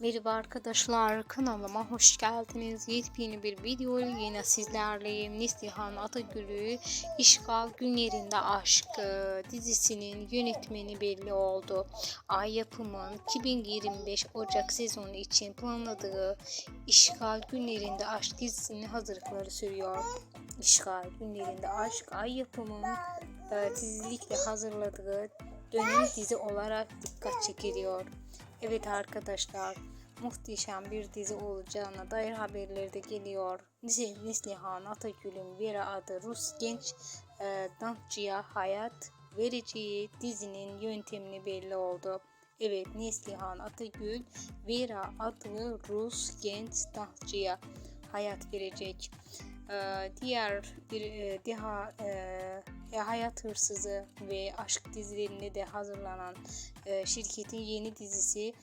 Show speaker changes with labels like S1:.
S1: Merhaba arkadaşlar kanalıma hoş geldiniz. Yepyeni bir video ile yine sizlerleyim. Neslihan Atagül'ü İşgal Günlerinde Aşk e, dizisinin yönetmeni belli oldu. Ay yapımın 2025 Ocak sezonu için planladığı İşgal Günlerinde Aşk dizisinin hazırlıkları sürüyor. İşgal Günlerinde Aşk Ay yapımın e, titizlikle hazırladığı dönem dizi olarak dikkat çekiliyor. Evet arkadaşlar muhteşem bir dizi olacağına dair haberler de geliyor. Dizi Neslihan Atagül'ün Vera adı Rus genç e, dansçıya hayat vereceği dizinin yöntemini belli oldu. Evet Neslihan Atagül Vera adlı Rus genç dansçıya hayat verecek. Ee, diğer bir e, daha e, hayat hırsızı ve aşk dizilerine de hazırlanan e, şirketin yeni dizisi